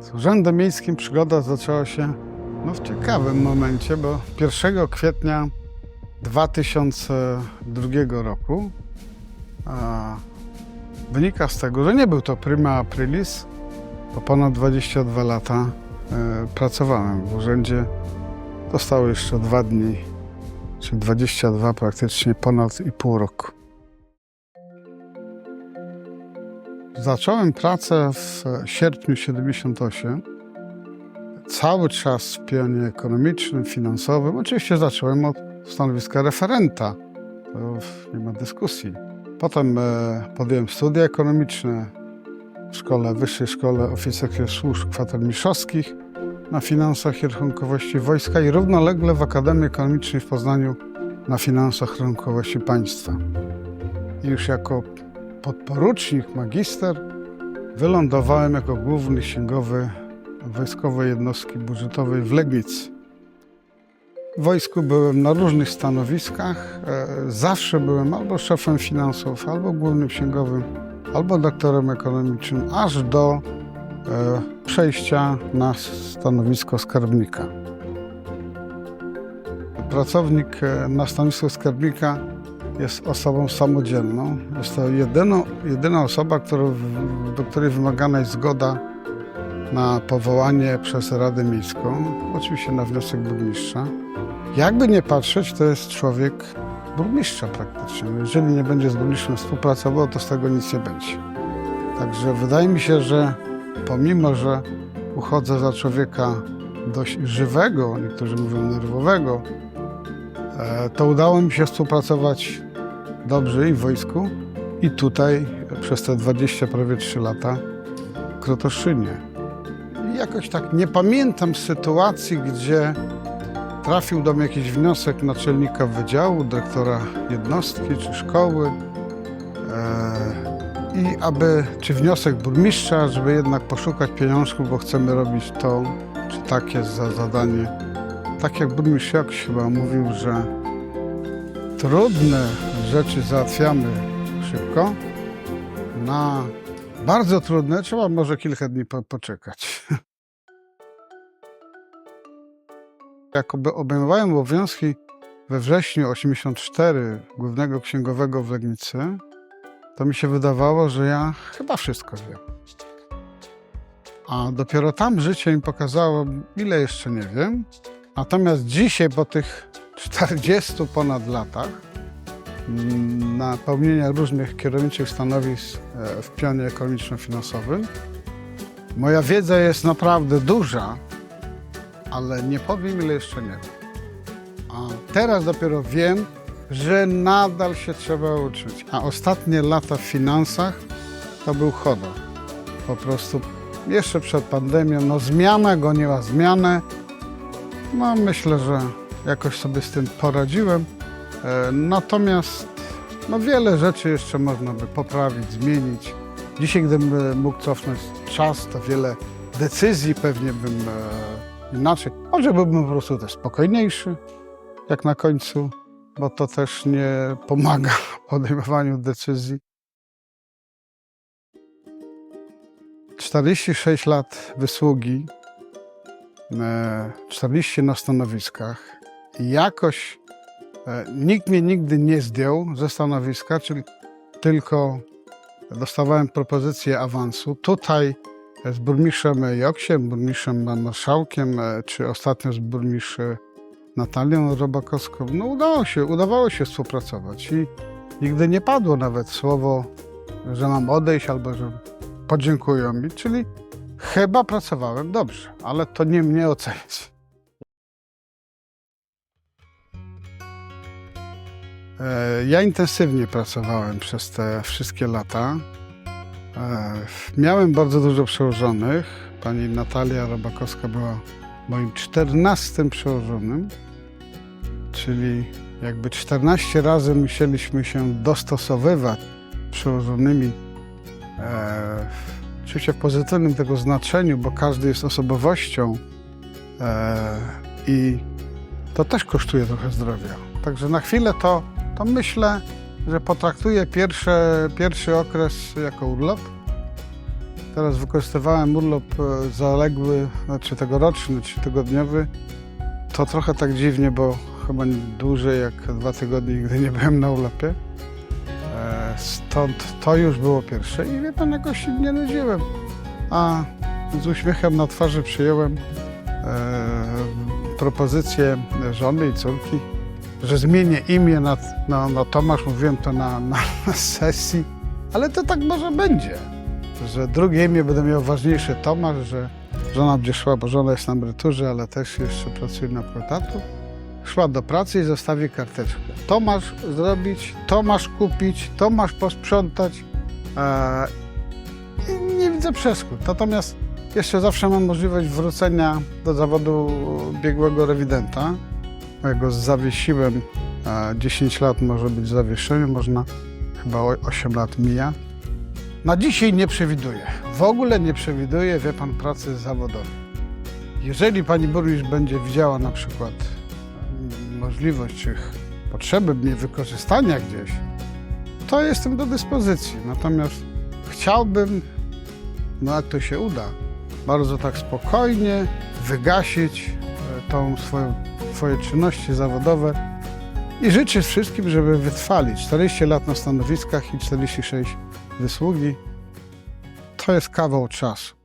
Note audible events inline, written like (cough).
Z Urzędem Miejskim przygoda zaczęła się no, w ciekawym momencie, bo 1 kwietnia 2002 roku wynika z tego, że nie był to prima aprilis, bo ponad 22 lata e, pracowałem w urzędzie. Zostało jeszcze dwa dni, czyli 22 praktycznie ponad i pół roku. Zacząłem pracę w sierpniu 78. Cały czas w pionie ekonomicznym, finansowym. Oczywiście zacząłem od stanowiska referenta. To nie ma dyskusji. Potem e, podjąłem studia ekonomiczne w szkole, Wyższej Szkole Oficerskich Służb Kwatermistrzowskich na finansach i rachunkowości wojska i równolegle w Akademii Ekonomicznej w Poznaniu na finansach i rachunkowości państwa. I już jako podporucznik, magister, wylądowałem jako główny księgowy Wojskowej Jednostki Budżetowej w Legnicy. W wojsku byłem na różnych stanowiskach. E, Zawsze byłem albo szefem finansów, albo głównym księgowym, albo doktorem ekonomicznym, aż do e, przejścia na stanowisko skarbnika. Pracownik e, na stanowisku skarbnika jest osobą samodzielną. Jest to jedyną, jedyna osoba, do której wymagana jest zgoda na powołanie przez Radę Miejską, oczywiście na wniosek burmistrza. Jakby nie patrzeć, to jest człowiek burmistrza praktycznie. Jeżeli nie będzie z burmistrzem współpracował, to z tego nic nie będzie. Także wydaje mi się, że pomimo, że uchodzę za człowieka dość żywego, niektórzy mówią nerwowego, e, to udało mi się współpracować dobrze i w wojsku, i tutaj przez te 20 prawie 3 lata w Krotoszynie. Jakoś tak nie pamiętam sytuacji, gdzie trafił do mnie jakiś wniosek naczelnika wydziału, dyrektora jednostki czy szkoły e, i aby, czy wniosek burmistrza, żeby jednak poszukać pieniążków, bo chcemy robić to, czy takie za zadanie. Tak jak burmistrz Jakoś chyba mówił, że trudne rzeczy załatwiamy szybko, na bardzo trudne trzeba może kilka dni po, poczekać. (laughs) Jakoby obejmowałem obowiązki we wrześniu 84 głównego księgowego w Legnicy, to mi się wydawało, że ja chyba wszystko wiem. A dopiero tam życie mi pokazało, ile jeszcze nie wiem. Natomiast dzisiaj, po tych 40 ponad latach, mm, na pełnienia różnych kierowniczych stanowisk e, w pionie ekonomiczno-finansowym, moja wiedza jest naprawdę duża, ale nie powiem, ile jeszcze nie wiem. A teraz dopiero wiem, że nadal się trzeba uczyć. A ostatnie lata w finansach to był chodor. Po prostu jeszcze przed pandemią, no zmiana goniła zmianę. No myślę, że jakoś sobie z tym poradziłem. E, Natomiast no wiele rzeczy jeszcze można by poprawić, zmienić. Dzisiaj, gdybym mógł cofnąć czas, to wiele decyzji pewnie bym e, inaczej. Może byłbym po prostu też spokojniejszy, jak na końcu, bo to też nie pomaga (laughs) w podejmowaniu decyzji. 46 lat wysługi, e, 40 na stanowiskach jakoś e, nikt mnie nigdy nie zdjął ze stanowiska, czyli tylko dostawałem propozycję awansu. Tutaj z burmistrzem Joksiem, burmistrzem marszałkiem, e, czy ostatnio z burmistrzem Natalią Robakowską, no udało się, udawało się współpracować i nigdy nie padło nawet słowo, że mam odejść albo że podziękują mi, czyli chyba pracowałem dobrze, ale to nie mnie ocenić. Ja intensywnie pracowałem przez te wszystkie lata. E, Miałem bardzo dużo przełożonych. Pani Natalia Robakowska była moim czternastym przełożonym, czyli jakby 14 razy musieliśmy się dostosowywać przełożonymi, e, oczywiście w pozytywnym tego znaczeniu, bo każdy jest osobowością e, i to też kosztuje trochę zdrowia. Także na chwilę to, to myślę, że potraktuję pierwsze, pierwszy okres jako urlop. teraz wykorzystywałem urlop e, zaległy, znaczy tegoroczny, czy tygodniowy, to trochę tak dziwnie, bo chyba dłużej jak dwa tygodnie nigdy nie byłem na urlopie. E, Stąd to już było pierwsze i wie pan, jakoś nie nudziłem. A z uśmiechem na twarzy przyjąłem e, propozycję żony i córki, że zmienię imię na, na, na Tomasz. Mówiłem to na, na, na sesji, ale to tak może będzie, że drugie imię będę miał ważniejsze Tomasz, że żona będzie szła, bo żona jest na emeryturze, ale też jeszcze pracuje na protatu. Szła do pracy i zostawi karteczkę. To masz zrobić, to masz kupić, to masz posprzątać. E, i nie widzę przeszkód. Natomiast jeszcze zawsze mam możliwość wrócenia do zawodu biegłego rewidenta. Ja go zawiesiłem e, 10 lat może być zawieszenie, można chyba o- 8 lat mija. Na dzisiaj nie przewiduję. W ogóle nie przewiduję, wie pan, pracy zawodowej. Jeżeli pani burmistrz będzie widziała na przykład możliwość czy potrzeby mnie wykorzystania gdzieś, to jestem do dyspozycji. Natomiast chciałbym, no jak to się uda, bardzo tak spokojnie wygasić e, tą swoją, swoje czynności zawodowe i życzę wszystkim, żeby wytrwali 40 lat na stanowiskach i 46 wysługi. To jest kawał czasu.